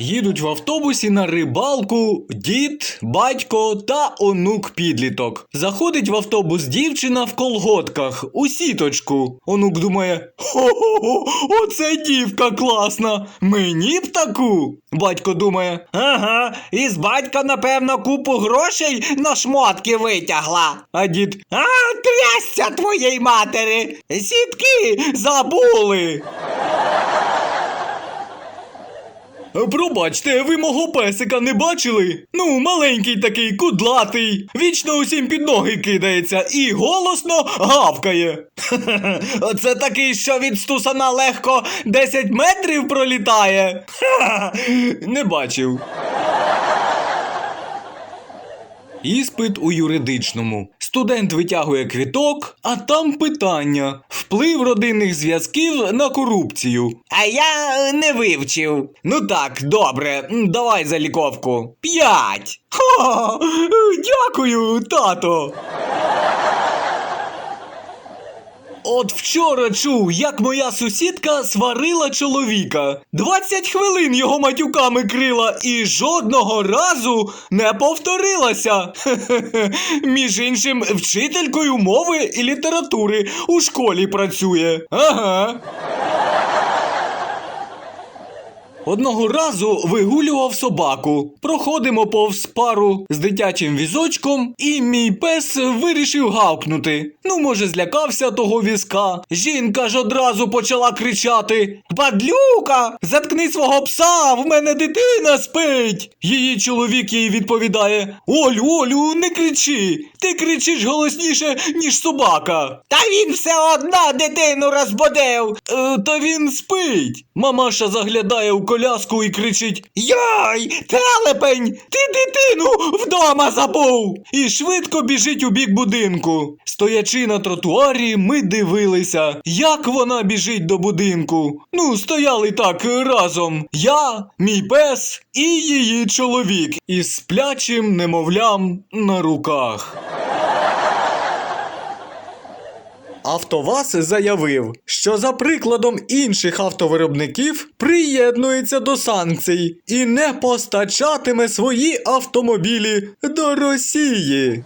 Їдуть в автобусі на рибалку дід, батько та онук підліток. Заходить в автобус дівчина в колготках у сіточку. Онук думає: хо-хо-хо, оце дівка класна. Мені б таку. Батько думає: ага, із батька, напевно, купу грошей на шмотки витягла. А дід, а трясся твоєї матері! Сітки забули. Пробачте, ви мого песика не бачили? Ну, маленький такий, кудлатий, вічно усім під ноги кидається і голосно гавкає. Оце такий, що від стусана легко 10 метрів пролітає. Не бачив. Іспит у юридичному. Студент витягує квіток, а там питання: вплив родинних зв'язків на корупцію. А я е, не вивчив. Ну так, добре, давай заліковку. П'ять. Дякую, тато. От вчора чув, як моя сусідка сварила чоловіка. 20 хвилин його матюками крила і жодного разу не повторилася. Хе-хе-хе. Між іншим, вчителькою мови і літератури у школі працює. Ага. Одного разу вигулював собаку. Проходимо повз пару з дитячим візочком, і мій пес вирішив гавкнути. Ну, може, злякався того візка. Жінка ж одразу почала кричати: Падлюка! Заткни свого пса! В мене дитина спить! Її чоловік їй відповідає: Олю, Олю, не кричи! Ти кричиш голосніше, ніж собака. Та він все одно дитину розбудив. Е, та він спить. Мамаша заглядає у коляску і кричить: Йой, телепень, ти дитину вдома забув! І швидко біжить у бік будинку. Стоячи на тротуарі, ми дивилися, як вона біжить до будинку. Ну, стояли так разом. Я, мій пес і її чоловік із сплячим немовлям на руках. АвтоВАЗ заявив, що за прикладом інших автовиробників приєднується до санкцій і не постачатиме свої автомобілі до Росії.